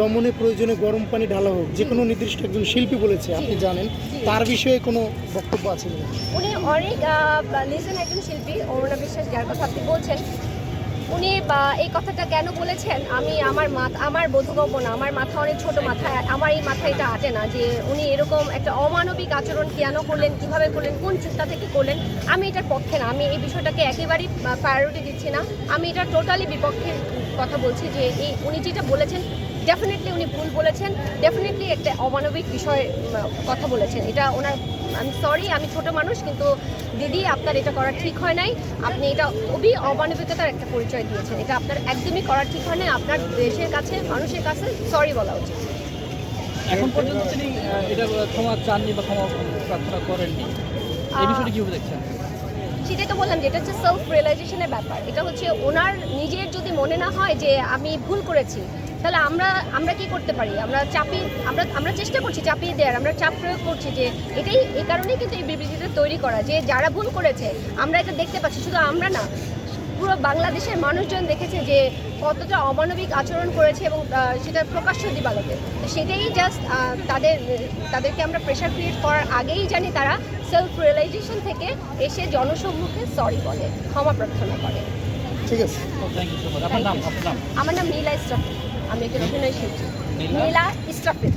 দমনে প্রয়োজনে গরম পানি ঢালা হোক, যে কোনো নির্দিষ্ট একজন শিল্পী বলেছে, আপনি জানেন, তার বিষয়ে কোনো বক্তব্য আছে উনি অনেক লিসেন একজন শিল্পী, অরুণা বিশ্বাস যার কথা আপনি বলছেন। উনি বা এই কথাটা কেন বলেছেন? আমি আমার মাথা, আমার বোধগম্য আমার মাথা অনেক ছোট মাথা। আমার এই মাথায় এটা আটে না যে উনি এরকম একটা অমানবিক আচরণ কেন করলেন, কীভাবে করলেন, কোন চিন্তা থেকে করলেন, আমি এটার পক্ষে না। আমি এই বিষয়টাকে একেবারেই প্রায়োরিটি দিচ্ছি না। আমি এটা টোটালি বিপক্ষের কথা বলছি যে এই উনি যেটা বলেছেন ডেফিনেটলি উনি ভুল বলেছেন। ডেফিনেটলি একটা অমানবিক বিষয় কথা বলেছেন। এটা ওনার আমি সরি আমি ছোট মানুষ কিন্তু দিদি আপনার এটা করা ঠিক হয় নাই। আপনি এটা খুবই অমানবিকতার একটা পরিচয় দিয়েছেন। এটা আপনার একদমই করা ঠিক হয় নাই। আপনার দেশের কাছে মানুষের কাছে সরি বলা উচিত। এখন পর্যন্ত তিনি এটা ক্ষমা চাননি বা ক্ষমা প্রার্থনা করেননি। এই বিষয়টি কীভাবে দেখছেন? সেটাই তো বললাম যে এটা হচ্ছে সেলফ রিয়েলাইজেশনের ব্যাপার। এটা হচ্ছে ওনার নিজের যদি মনে না হয় যে আমি ভুল করেছি তাহলে আমরা আমরা কি করতে পারি? আমরা চাপিয়ে আমরা আমরা চেষ্টা করছি চাপিয়ে দেওয়ার আমরা চাপ প্রয়োগ করছি যে এটাই এই কারণেই কিন্তু এই বিবৃতিটা তৈরি করা যে যারা ভুল করেছে আমরা এটা দেখতে পাচ্ছি শুধু আমরা না পুরো বাংলাদেশের মানুষজন দেখেছে যে কতটা অমানবিক আচরণ করেছে এবং সেটা প্রকাশ্য দিবালোকে। তো সেটাই জাস্ট তাদের তাদেরকে আমরা প্রেশার ক্রিয়েট করার আগেই জানি তারা সেলফ রিয়েলাইজেশন থেকে এসে জনসম্মুখে সরি বলে ক্ষমা প্রার্থনা করে। ঠিক আছে। থ্যাংক ইউ সো মাচ আপনার নাম আপনার নাম। আমার নাম নীলা ইস্টাফিদ আমি এখানে অভিনয় নীলা? ইস্টাফিদ